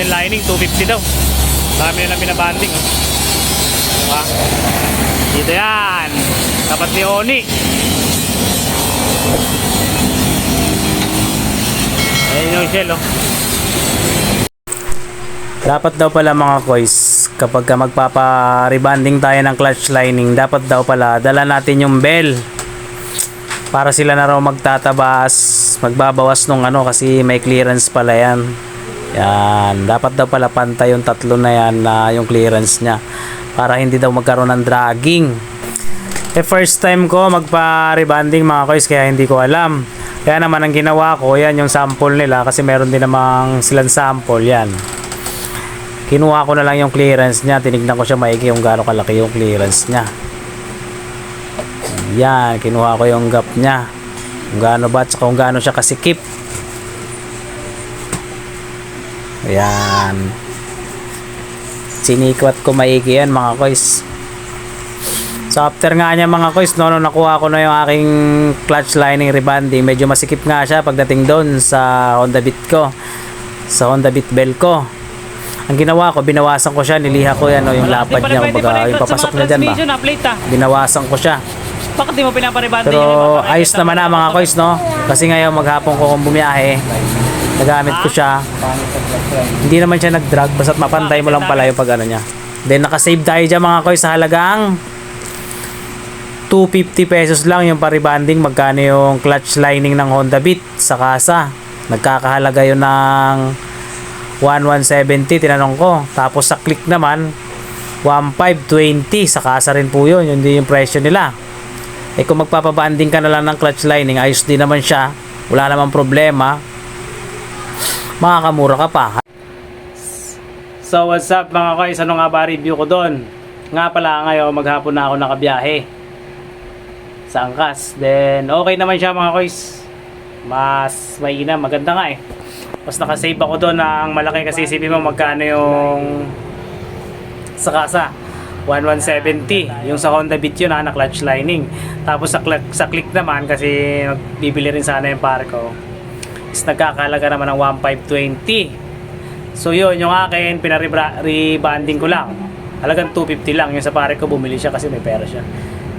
natin lining, 250 daw. Dami nila binabanding. Oh. Diba? Dito yan. Tapat ni Oni. Ayan yung shell oh. Dapat daw pala mga koys, kapag ka magpapa-rebanding tayo ng clutch lining, dapat daw pala dala natin yung bell para sila na raw magtatabas, magbabawas nung ano kasi may clearance pala yan. Yan, dapat daw pala pantay yung tatlo na yan na yung clearance niya para hindi daw magkaroon ng dragging. Eh first time ko magpa-rebanding mga koys kaya hindi ko alam. Kaya naman ang ginawa ko, yan yung sample nila kasi meron din namang silang sample yan. Kinuha ko na lang yung clearance niya, tinignan ko siya maigi kung gaano kalaki yung clearance niya. Yan, kinuha ko yung gap niya. Kung gaano ba kung gaano siya kasikip. Ayan. Sinikwat ko maigi yan mga koys. So after nga niya mga koys, no, nung nakuha ko na yung aking clutch lining rebanding, medyo masikip nga siya pagdating doon sa Honda Beat ko. Sa Honda Beat bell ko. Ang ginawa ko, binawasan ko siya, niliha ko yan, no, yung lapad niya, kumbaga, yung papasok niya dyan ba. Ah. Binawasan ko siya. Bakit di mo pinaparibante Pero ayos naman na mga kois, no? Kasi ngayon maghapon ko kung bumiyahe, nagamit ko siya. Hindi naman siya nag-drag, basta't mapantay mo lang pala yung pag ano niya. Then nakasave tayo dyan mga kois sa halagang 250 pesos lang yung paribanding magkano yung clutch lining ng Honda Beat sa kasa. Nagkakahalaga yun ng 1170 tinanong ko. Tapos sa click naman 1520 sa kasa rin po yun. Yun din yung presyo nila. Eh kung magpapabanding ka na lang ng clutch lining, ayos din naman siya. Wala namang problema. Makakamura ka pa. So what's up mga koys? Ano nga ba review ko doon? Nga pala ngayon maghapon na ako nakabiyahe sa Angkas. Then okay naman siya mga koys. Mas maina, maganda nga eh. Mas nakasave ako doon ng malaki kasi isipin mo magkano yung sa kasa. 1170 yung sa Honda Beat yun ha, na clutch lining tapos sa, click, sa click naman kasi bibili rin sana yung pare ko is nagkakalaga naman ng 1520 so yun yung akin pinaribanding ko lang. Halagang 250 lang. Yung sa pare ko bumili siya kasi may pera siya.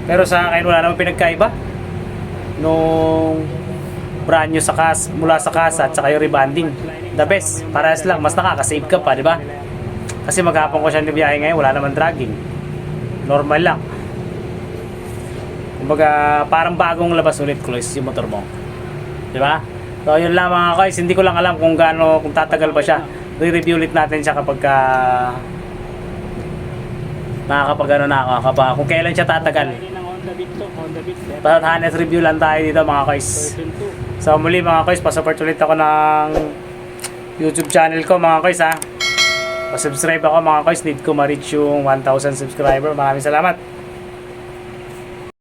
Pero sa akin wala namang pinagkaiba. Nung brand new sa kas mula sa kasa at saka yung rebanding. The best. Parehas lang. Mas nakaka-save ka pa di ba? Kasi maghapon ko siya nibiyahe ngayon, wala naman dragging. Normal lang. Kumbaga, parang bagong labas ulit close yung motor mo. Di ba? So, yun lang mga guys. Hindi ko lang alam kung gaano, kung tatagal ba siya. Re-review ulit natin siya kapag ka nakakapag ano na ako, kapag, kung kailan siya tatagal. Basta honest review lang tayo dito mga guys. Version 2. So muli mga guys, pasupport ulit ako ng YouTube channel ko mga guys ha. Pa-subscribe ako mga guys, need ko ma-reach yung 1,000 subscriber. Maraming salamat.